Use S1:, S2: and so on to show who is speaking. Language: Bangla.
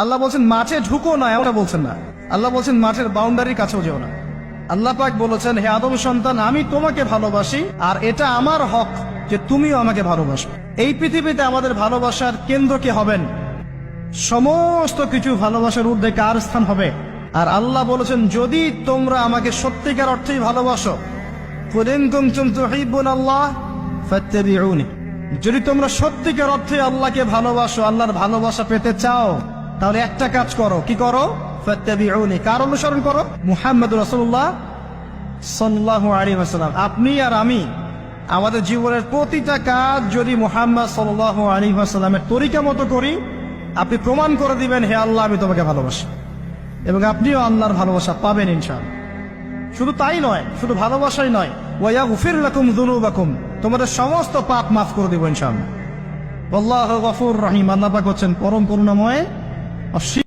S1: আল্লাহ বলছেন, মাঠে ঢুকো না, এমনটা বলছেন না। আল্লাহ বলছেন, মাঠের বাউন্ডারির কাছেও যেও না। আল্লাহ পাক বলেছেন, হে আদম সন্তান, আমি তোমাকে ভালোবাসি, আর এটা আমার হক যে তুমিও আমাকে ভালোবাসো এই পৃথিবীতে আমাদের ভালোবাসার কেন্দ্র কে হবেন? সমস্ত কিছু ভালোবাসার ঊর্ধ্বে কার স্থান হবে? আর আল্লাহ বলেছেন, যদি তোমরা আমাকে সত্যিকার অর্থেই ভালোবাসো আল্লাহ যদি তোমরা সত্যিকার অর্থে আল্লাহকে ভালোবাসো, আল্লাহর ভালোবাসা পেতে চাও তাহলে একটা কাজ করো। কি করো? কার অনুসরণ করো? মুহাম্মদ রসুল্লাহ সাল্লাল্লাহু আলাইহি ওয়াসাল্লাম। আপনি আর আমি, আমাদের জীবনের প্রতিটা কাজ যদি মুহাম্মদ সাল্লাহ আলাইহি ওয়াসাল্লামের তরিকা মতো করি, আপনি প্রমাণ করে দিবেন, হে আল্লাহ, আমি তোমাকে ভালোবাসি। এবং আপনিও আল্লাহর ভালোবাসা পাবেন ইনশাআল্লাহ। শুধু তাই নয়, শুধু ভালোবাসাই নয়। ওয়া গুফির লাকুম যুনুবাকুম। তোমাদের সমস্ত পাপ মাফ করে দেব ইনশাআল্লাহ। আল্লাহ গফুর রহিম। আল্লাহ পাক হচ্ছেন পরম করুণাময় অসীম